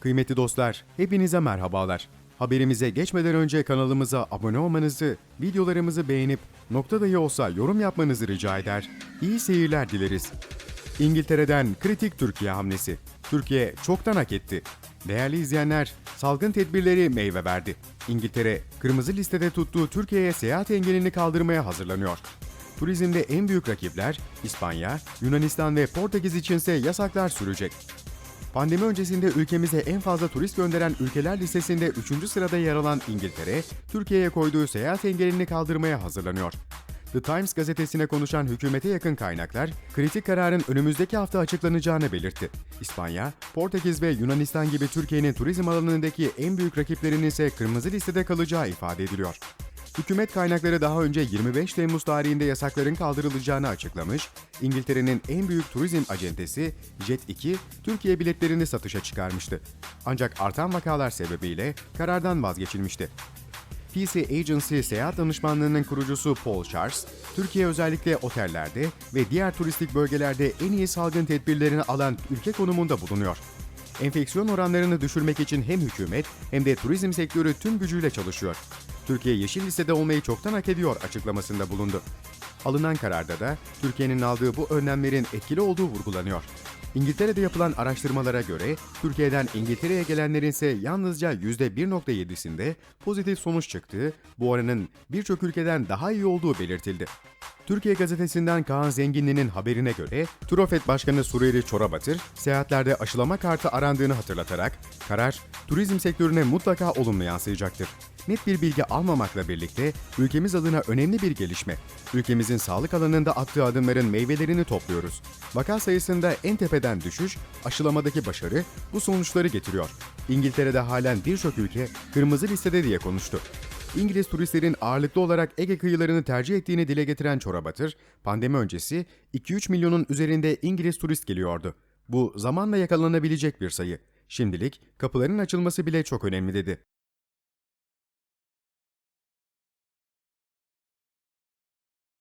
Kıymetli dostlar, hepinize merhabalar. Haberimize geçmeden önce kanalımıza abone olmanızı, videolarımızı beğenip nokta dahi olsa yorum yapmanızı rica eder. İyi seyirler dileriz. İngiltere'den kritik Türkiye hamlesi. Türkiye çoktan hak etti. Değerli izleyenler, salgın tedbirleri meyve verdi. İngiltere, kırmızı listede tuttuğu Türkiye'ye seyahat engelini kaldırmaya hazırlanıyor. Turizmde en büyük rakipler İspanya, Yunanistan ve Portekiz içinse yasaklar sürecek. Pandemi öncesinde ülkemize en fazla turist gönderen ülkeler listesinde 3. sırada yer alan İngiltere, Türkiye'ye koyduğu seyahat engelini kaldırmaya hazırlanıyor. The Times gazetesine konuşan hükümete yakın kaynaklar, kritik kararın önümüzdeki hafta açıklanacağını belirtti. İspanya, Portekiz ve Yunanistan gibi Türkiye'nin turizm alanındaki en büyük rakiplerinin ise kırmızı listede kalacağı ifade ediliyor. Hükümet kaynakları daha önce 25 Temmuz tarihinde yasakların kaldırılacağını açıklamış, İngiltere'nin en büyük turizm acentesi Jet2, Türkiye biletlerini satışa çıkarmıştı. Ancak artan vakalar sebebiyle karardan vazgeçilmişti. PC Agency seyahat danışmanlığının kurucusu Paul Charles, Türkiye özellikle otellerde ve diğer turistik bölgelerde en iyi salgın tedbirlerini alan ülke konumunda bulunuyor. Enfeksiyon oranlarını düşürmek için hem hükümet hem de turizm sektörü tüm gücüyle çalışıyor. Türkiye yeşil listede olmayı çoktan hak ediyor açıklamasında bulundu. Alınan kararda da Türkiye'nin aldığı bu önlemlerin etkili olduğu vurgulanıyor. İngiltere'de yapılan araştırmalara göre Türkiye'den İngiltere'ye gelenlerin ise yalnızca %1.7'sinde pozitif sonuç çıktığı, bu oranın birçok ülkeden daha iyi olduğu belirtildi. Türkiye gazetesinden Kaan Zenginli'nin haberine göre Turofet Başkanı Suriyeli Çorabatır, seyahatlerde aşılama kartı arandığını hatırlatarak, karar turizm sektörüne mutlaka olumlu yansıyacaktır. Net bir bilgi almamakla birlikte ülkemiz adına önemli bir gelişme. Ülkemizin sağlık alanında attığı adımların meyvelerini topluyoruz. Vaka sayısında en tepeden düşüş, aşılamadaki başarı bu sonuçları getiriyor. İngiltere'de halen birçok ülke kırmızı listede diye konuştu. İngiliz turistlerin ağırlıklı olarak Ege kıyılarını tercih ettiğini dile getiren Çorabatır, pandemi öncesi 2-3 milyonun üzerinde İngiliz turist geliyordu. Bu zamanla yakalanabilecek bir sayı. Şimdilik kapıların açılması bile çok önemli dedi.